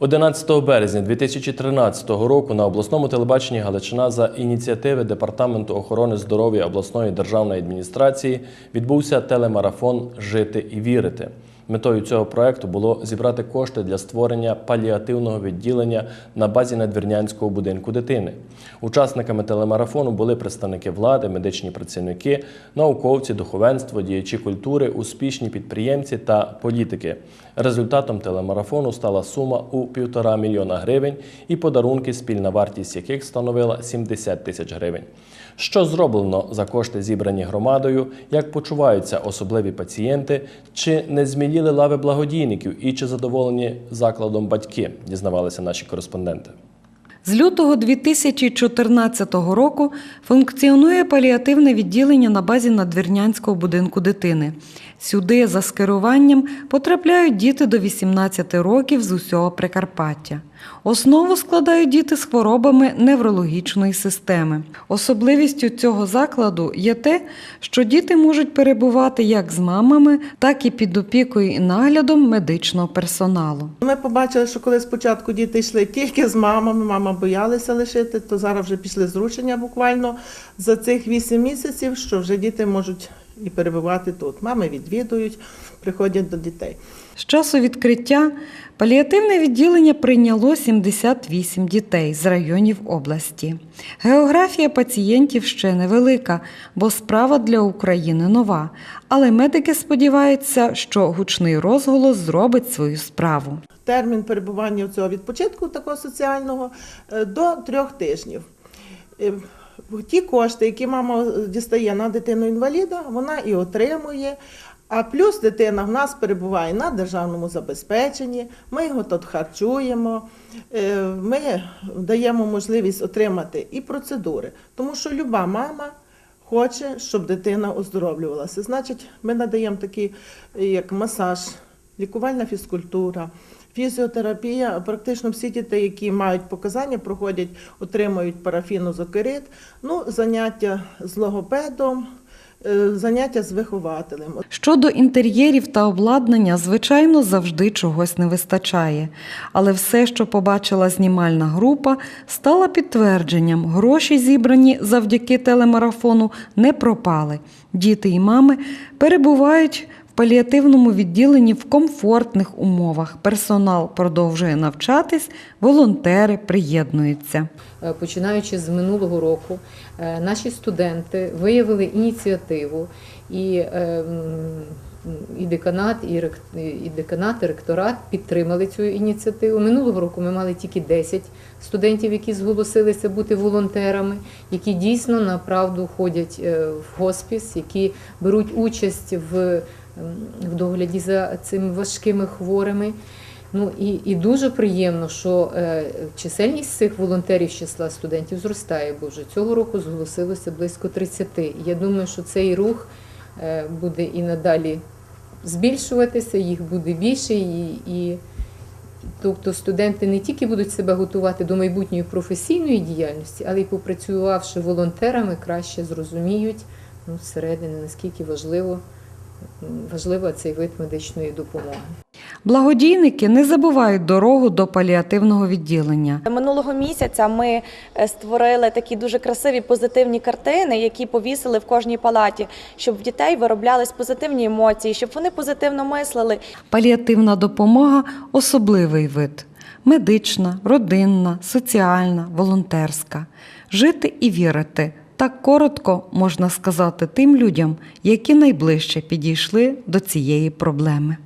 11 березня 2013 року на обласному телебаченні Галичина за ініціативи Департаменту охорони здоров'я обласної державної адміністрації відбувся телемарафон Жити і вірити. Метою цього проекту було зібрати кошти для створення паліативного відділення на базі надвірнянського будинку дитини. Учасниками телемарафону були представники влади, медичні працівники, науковці, духовенство, діячі культури, успішні підприємці та політики. Результатом телемарафону стала сума у півтора мільйона гривень і подарунки, спільна вартість яких становила 70 тисяч гривень. Що зроблено за кошти, зібрані громадою, як почуваються особливі пацієнти, чи не зміліли лави благодійників і чи задоволені закладом батьки, дізнавалися наші кореспонденти. З лютого 2014 року функціонує паліативне відділення на базі надвірнянського будинку дитини. Сюди за скеруванням потрапляють діти до 18 років з усього Прикарпаття. Основу складають діти з хворобами неврологічної системи. Особливістю цього закладу є те, що діти можуть перебувати як з мамами, так і під опікою і наглядом медичного персоналу. Ми побачили, що коли спочатку діти йшли тільки з мамами, мама боялися лишити, то зараз вже пішли зрушення буквально за цих 8 місяців, що вже діти можуть і перебувати тут. Мами відвідують, приходять до дітей. З часу відкриття паліативне відділення прийняло 78 дітей з районів області. Географія пацієнтів ще невелика, бо справа для України нова. Але медики сподіваються, що гучний розголос зробить свою справу. Термін перебування цього відпочинку такого соціального е, до трьох тижнів. Ті кошти, які мама дістає на дитину інваліда, вона і отримує. А плюс дитина в нас перебуває на державному забезпеченні, ми його тут харчуємо, е, ми даємо можливість отримати і процедури, тому що люба мама хоче, щоб дитина оздоровлювалася. Значить, ми надаємо такі, як масаж, лікувальна фізкультура, фізіотерапія. Практично всі діти, які мають показання, проходять, отримують парафінозокерит, ну, заняття з логопедом, е, заняття з вихователем. Щодо інтер'єрів та обладнання, звичайно, завжди чогось не вистачає. Але все, що побачила знімальна група, стало підтвердженням. Гроші, зібрані завдяки телемарафону, не пропали. Діти і мами перебувають паліативному відділенні в комфортних умовах. Персонал продовжує навчатись, волонтери приєднуються. Е, починаючи з минулого року, е, наші студенти виявили ініціативу і. е, І деканат, і, і деканат, і ректорат підтримали цю ініціативу. Минулого року ми мали тільки 10 студентів, які зголосилися бути волонтерами, які дійсно на правду ходять в хоспіс, які беруть участь в, в догляді за цими важкими хворими. Ну і, і дуже приємно, що е, чисельність цих волонтерів з числа студентів зростає, бо вже цього року зголосилося близько 30. Я думаю, що цей рух е, буде і надалі збільшуватися, їх буде більше, і, і тобто студенти не тільки будуть себе готувати до майбутньої професійної діяльності, але й попрацювавши волонтерами, краще зрозуміють ну, зсередини, наскільки важливо, важливо цей вид медичної допомоги. Благодійники не забувають дорогу до паліативного відділення. Минулого місяця ми е, створили такі дуже красиві позитивні картини, які повісили в кожній палаті, щоб в дітей вироблялись позитивні емоції, щоб вони позитивно мислили. Паліативна допомога особливий вид: медична, родинна, соціальна, волонтерська. Жити і вірити. Так коротко можна сказати тим людям, які найближче підійшли до цієї проблеми.